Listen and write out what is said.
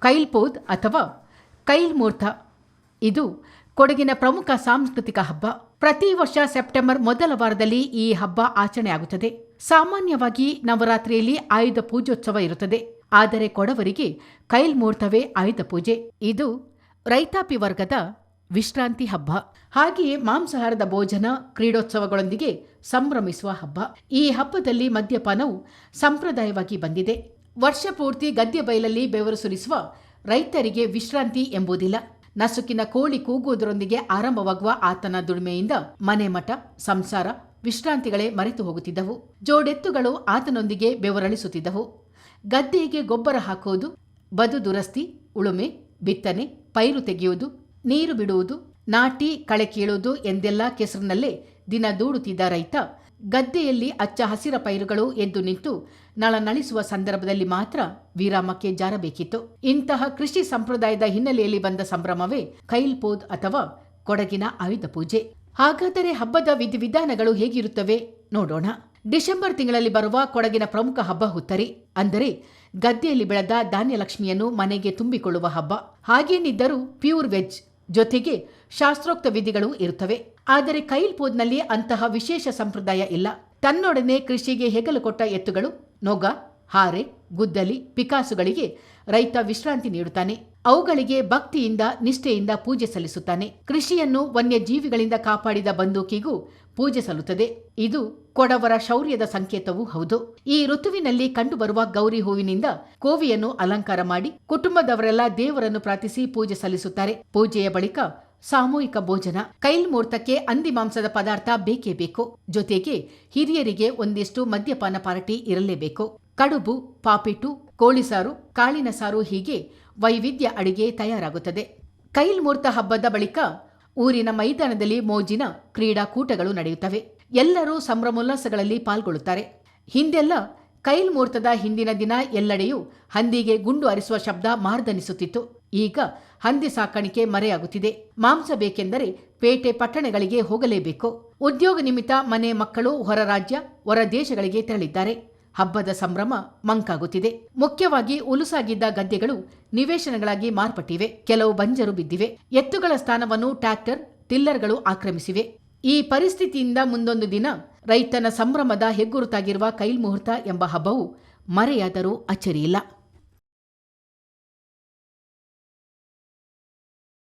ಕೈಲ್ಪೋದ್ ಅಥವಾ ಕೈಲ್ ಮೂರ್ತ ಇದು ಕೊಡಗಿನ ಪ್ರಮುಖ ಸಾಂಸ್ಕೃತಿಕ ಹಬ್ಬ. ಪ್ರತಿ ವರ್ಷ ಸೆಪ್ಟೆಂಬರ್ ಮೊದಲ ವಾರದಲ್ಲಿ ಈ ಹಬ್ಬ ಆಚರಣೆಯಾಗುತ್ತದೆ. ಸಾಮಾನ್ಯವಾಗಿ ನವರಾತ್ರಿಯಲ್ಲಿ ಆಯುಧ ಪೂಜೋತ್ಸವ ಇರುತ್ತದೆ. ಆದರೆ ಕೊಡವರಿಗೆ ಕೈಲ್ ಮುಹೂರ್ತವೇ ಆಯುಧ ಪೂಜೆ. ಇದು ರೈತಾಪಿ ವರ್ಗದ ವಿಶ್ರಾಂತಿ ಹಬ್ಬ. ಹಾಗೆಯೇ ಮಾಂಸಾಹಾರದ ಭೋಜನ, ಕ್ರೀಡೋತ್ಸವಗಳೊಂದಿಗೆ ಸಂಭ್ರಮಿಸುವ ಹಬ್ಬ. ಈ ಹಬ್ಬದಲ್ಲಿ ಮದ್ಯಪಾನವು ಸಂಪ್ರದಾಯವಾಗಿ ಬಂದಿದೆ. ವರ್ಷ ಪೂರ್ತಿ ಗದ್ದೆ ಬಯಲಲ್ಲಿ ಬೆವರು ಸುರಿಸುವ ರೈತರಿಗೆ ವಿಶ್ರಾಂತಿ ಎಂಬುದಿಲ್ಲ. ನಸುಕಿನ ಕೋಳಿ ಕೂಗುವುದರೊಂದಿಗೆ ಆರಂಭವಾಗುವ ಆತನ ದುಡಿಮೆಯಿಂದ ಮನೆ ಮಠ, ಸಂಸಾರ, ವಿಶ್ರಾಂತಿಗಳೇ ಮರೆತು ಹೋಗುತ್ತಿದ್ದವು. ಜೋಡೆತ್ತುಗಳು ಆತನೊಂದಿಗೆ ಬೆವರಳಿಸುತ್ತಿದ್ದವು. ಗದ್ದೆಗೆ ಗೊಬ್ಬರ ಹಾಕುವುದು, ಬದು ದುರಸ್ತಿ, ಉಳುಮೆ, ಬಿತ್ತನೆ, ಪೈರು ತೆಗೆಯುವುದು, ನೀರು ಬಿಡುವುದು, ನಾಟಿ, ಕಳೆ ಕೀಳುವುದು ಎಂದೆಲ್ಲ ಕೆಸರಿನಲ್ಲೇ ದಿನ ದೂಡುತ್ತಿದ್ದ ರೈತ ಗದ್ದೆಯಲ್ಲಿ ಅಚ್ಚ ಹಸಿರ ಪೈರುಗಳು ಎದ್ದು ನಿಂತು ನಳನಳಿಸುವ ಸಂದರ್ಭದಲ್ಲಿ ಮಾತ್ರ ವಿರಾಮಕ್ಕೆ ಜಾರಬೇಕಿತ್ತು. ಇಂತಹ ಕೃಷಿ ಸಂಪ್ರದಾಯದ ಹಿನ್ನೆಲೆಯಲ್ಲಿ ಬಂದ ಸಂಭ್ರಮವೇ ಕೈಲ್ಪೋದ್ ಅಥವಾ ಕೊಡಗಿನ ಆಯುಧ ಪೂಜೆ. ಹಾಗಾದರೆ ಹಬ್ಬದ ವಿಧಿವಿಧಾನಗಳು ಹೇಗಿರುತ್ತವೆ ನೋಡೋಣ. ಡಿಸೆಂಬರ್ ತಿಂಗಳಲ್ಲಿ ಬರುವ ಕೊಡಗಿನ ಪ್ರಮುಖ ಹಬ್ಬ ಹುತ್ತರಿ. ಅಂದರೆ ಗದ್ದೆಯಲ್ಲಿ ಬೆಳೆದ ಧಾನ್ಯಲಕ್ಷ್ಮಿಯನ್ನು ಮನೆಗೆ ತುಂಬಿಕೊಳ್ಳುವ ಹಬ್ಬ. ಹಾಗೇನಿದ್ದರೂ ಪ್ಯೂರ್ ವೆಜ್ ಜೊತೆಗೆ ಶಾಸ್ತ್ರೋಕ್ತ ವಿಧಿಗಳು ಇರುತ್ತವೆ. ಆದರೆ ಕೈಲ್ಪೋದ್ನಲ್ಲಿ ಅಂತಹ ವಿಶೇಷ ಸಂಪ್ರದಾಯ ಇಲ್ಲ. ತನ್ನೊಡನೆ ಕೃಷಿಗೆ ಹೆಗಲು ಕೊಟ್ಟ ಎತ್ತುಗಳು, ನೊಗ, ಹಾರೆ, ಗುದ್ದಲಿ, ಪಿಕಾಸುಗಳಿಗೆ ರೈತ ವಿಶ್ರಾಂತಿ ನೀಡುತ್ತಾನೆ. ಅವುಗಳಿಗೆ ಭಕ್ತಿಯಿಂದ, ನಿಷ್ಠೆಯಿಂದ ಪೂಜೆ ಸಲ್ಲಿಸುತ್ತಾನೆ. ಕೃಷಿಯನ್ನು ವನ್ಯಜೀವಿಗಳಿಂದ ಕಾಪಾಡಿದ ಬಂದೂಕಿಗೂ ಪೂಜೆ ಸಲ್ಲುತ್ತದೆ. ಇದು ಕೊಡವರ ಶೌರ್ಯದ ಸಂಕೇತವೂ ಹೌದು. ಈ ಋತುವಿನಲ್ಲಿ ಕಂಡುಬರುವ ಗೌರಿ ಹೂವಿನಿಂದ ಕೋವಿಯನ್ನು ಅಲಂಕಾರ ಮಾಡಿ ಕುಟುಂಬದವರೆಲ್ಲ ದೇವರನ್ನು ಪ್ರಾರ್ಥಿಸಿ ಪೂಜೆ ಸಲ್ಲಿಸುತ್ತಾರೆ. ಪೂಜೆಯ ಬಳಿಕ ಸಾಮೂಹಿಕ ಭೋಜನ ಕೈಲ್ಮೂರ್ತಕ್ಕೆ ಅಂದಿ ಮಾಂಸದ ಪದಾರ್ಥ ಬೇಕೇ ಬೇಕು. ಜೊತೆಗೆ ಹಿರಿಯರಿಗೆ ಒಂದಿಷ್ಟು ಮದ್ಯಪಾನ ಪಾರ್ಟಿ ಇರಲೇಬೇಕು. ಕಡುಬು ಪಾಪಿಟು ಕೋಳಿ ಸಾರು, ಕಾಳಿನ ಸಾರು ಹೀಗೆ ವೈವಿಧ್ಯ ಅಡಿಗೆ ತಯಾರಾಗುತ್ತದೆ. ಕೈಲ್ಮೂರ್ತ ಹಬ್ಬದ ಬಳಿಕ ಊರಿನ ಮೈದಾನದಲ್ಲಿ ಮೋಜಿನ ಕ್ರೀಡಾಕೂಟಗಳು ನಡೆಯುತ್ತವೆ. ಎಲ್ಲರೂ ಸಂಭ್ರಮೋಲ್ಲಾಸಗಳಲ್ಲಿ ಪಾಲ್ಗೊಳ್ಳುತ್ತಾರೆ. ಹಿಂದೆಲ್ಲ ಕೈಲ್ಮೂರ್ತದ ಹಿಂದಿನ ದಿನ ಎಲ್ಲೆಡೆಯೂ ಹಂದಿಗೆ ಗುಂಡು ಅರಿಸುವ ಶಬ್ದ ಮಾರ್ದನಿಸುತ್ತಿತ್ತು. ಈಗ ಹಂದಿ ಸಾಕಾಣಿಕೆ ಮರೆಯಾಗುತ್ತಿದೆ. ಮಾಂಸ ಬೇಕೆಂದರೆ ಪೇಟೆ ಪಟ್ಟಣಗಳಿಗೆ ಹೋಗಲೇಬೇಕು. ಉದ್ಯೋಗ ನಿಮಿತ್ತ ಮನೆ ಮಕ್ಕಳು ಹೊರ ರಾಜ್ಯ, ಹೊರ ದೇಶಗಳಿಗೆ ತೆರಳಿದ್ದಾರೆ. ಹಬ್ಬದ ಸಂಭ್ರಮ ಮಂಕಾಗುತ್ತಿದೆ. ಮುಖ್ಯವಾಗಿ ಉಲುಸಾಗಿದ್ದ ಗದ್ದೆಗಳು ನಿವೇಶನಗಳಾಗಿ ಮಾರ್ಪಟ್ಟಿವೆ. ಕೆಲವು ಬಂಜರು ಬಿದ್ದಿವೆ. ಎತ್ತುಗಳ ಸ್ಥಾನವನ್ನು ಟ್ರ್ಯಾಕ್ಟರ್, ಟಿಲ್ಲರ್ಗಳು ಆಕ್ರಮಿಸಿವೆ. ಈ ಪರಿಸ್ಥಿತಿಯಿಂದ ಮುಂದೊಂದು ದಿನ ರೈತನ ಸಂಭ್ರಮದ ಹೆಗ್ಗುರುತಾಗಿರುವ ಕೈಲ್ ಮುಹೂರ್ತ ಎಂಬ ಹಬ್ಬವು ಮರೆಯಾದರೂ ಅಚ್ಚರಿಯಿಲ್ಲ.